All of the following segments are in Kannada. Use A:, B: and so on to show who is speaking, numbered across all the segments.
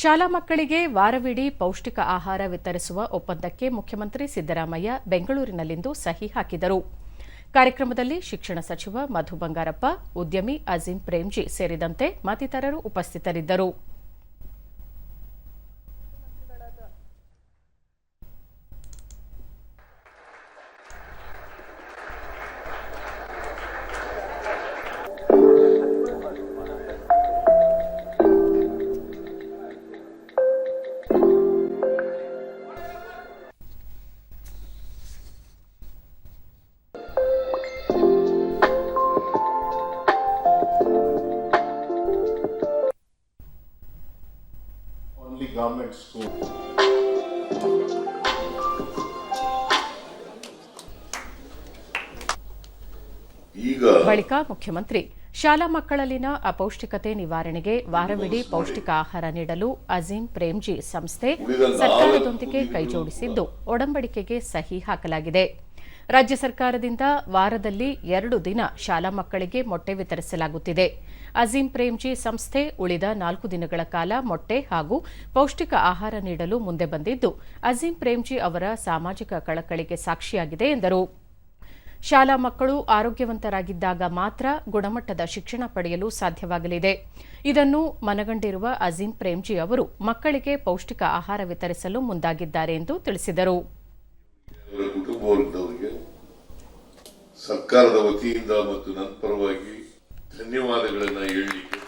A: ಶಾಲಾ ಮಕ್ಕಳಿಗೆ ವಾರವಿಡೀ ಪೌಷ್ಟಿಕ ಆಹಾರ ವಿತರಿಸುವ ಒಪ್ಪಂದಕ್ಕೆ ಮುಖ್ಯಮಂತ್ರಿ ಸಿದ್ದರಾಮಯ್ಯ ಬೆಂಗಳೂರಿನಲ್ಲಿಂದು ಸಹಿ ಹಾಕಿದರು. ಕಾರ್ಯಕ್ರಮದಲ್ಲಿ ಶಿಕ್ಷಣ ಸಚಿವ ಮಧು ಬಂಗಾರಪ್ಪ, ಉದ್ಯಮಿ ಅಜೀಂ ಪ್ರೇಮ್ಜಿ ಸೇರಿದಂತೆ ಮತ್ತಿತರರು ಉಪಸ್ಥಿತರಿದ್ದರು.
B: Only government school.
C: ಈಗ
A: ಬಳಿಕ ಮುಖ್ಯಮಂತ್ರಿ ಶಾಲಾ ಮಕ್ಕಳಲ್ಲಿನ ಅಪೌಷ್ಟಿಕತೆ ನಿವಾರಣೆಗೆ ವಾರವಿಡೀ ಪೌಷ್ಟಿಕ ಆಹಾರ ನೀಡಲು ಅಜೀಂ ಪ್ರೇಮ್ಜಿ ಸಂಸ್ಥೆ ಸರ್ಕಾರದೊಂದಿಗೆ ಕೈಜೋಡಿಸಿದ್ದು. ಒಡಂಬಡಿಕೆಗೆ ಸಹಿ ಹಾಕಲಾಗಿದೆ. ರಾಜ್ಯ ಸರ್ಕಾರದಿಂದ ವಾರದಲ್ಲಿ ಎರಡು ದಿನ ಶಾಲಾ ಮಕ್ಕಳಿಗೆ ಮೊಟ್ಟೆ ವಿತರಿಸಲಾಗುತ್ತಿದೆ. ಅಜೀಂ ಪ್ರೇಮ್ಜಿ ಸಂಸ್ಥೆ ಉಳಿದ ನಾಲ್ಕು ದಿನಗಳ ಕಾಲ ಮೊಟ್ಟೆ ಹಾಗೂ ಪೌಷ್ಟಿಕ ಆಹಾರ ನೀಡಲು ಮುಂದೆ ಬಂದಿದ್ದು, ಅಜೀಂ ಪ್ರೇಮ್ಜಿ ಅವರ ಸಾಮಾಜಿಕ ಕಳಕಳಿಗೆ ಸಾಕ್ಷಿಯಾಗಿದೆ ಎಂದರು. ಶಾಲಾ ಮಕ್ಕಳು ಆರೋಗ್ಯವಂತರಾಗಿದ್ದಾಗ ಮಾತ್ರ ಗುಣಮಟ್ಟದ ಶಿಕ್ಷಣ ಪಡೆಯಲು ಸಾಧ್ಯವಾಗಲಿದೆ. ಇದನ್ನು ಮನಗಂಡಿರುವ ಅಜೀಂ ಪ್ರೇಮ್ಜಿ ಅವರು ಮಕ್ಕಳಿಗೆ ಪೌಷ್ಟಿಕ ಆಹಾರ ವಿತರಿಸಲು ಮುಂದಾಗಿದ್ದಾರೆ ಎಂದು ತಿಳಿಸಿದರು.
C: ಸರ್ಕಾರದ ವತಿಯಿಂದ ಮತ್ತು ನನ್ನ ಪರವಾಗಿ ಧನ್ಯವಾದಗಳನ್ನ ಹೇಳಲಿಕ್ಕೆ.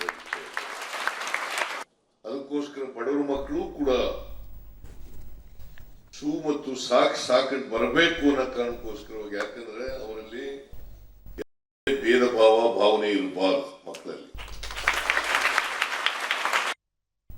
C: ಅದಕ್ಕೋಸ್ಕರ ಬಡವರ ಮಕ್ಕಳು ಕೂಡ ಶೂ ಮತ್ತು ಸಾಕ್ ಸಾಕಂಡ್ ಬರಬೇಕು ಅನ್ನೋ ಕಾರಣಕ್ಕೋಸ್ಕರವಾಗಿ ಯಾಕಂದ್ರೆ ಅವರಲ್ಲಿ ಭೇದ ಭಾವ ಭಾವನೆ ಇರಬಾರದು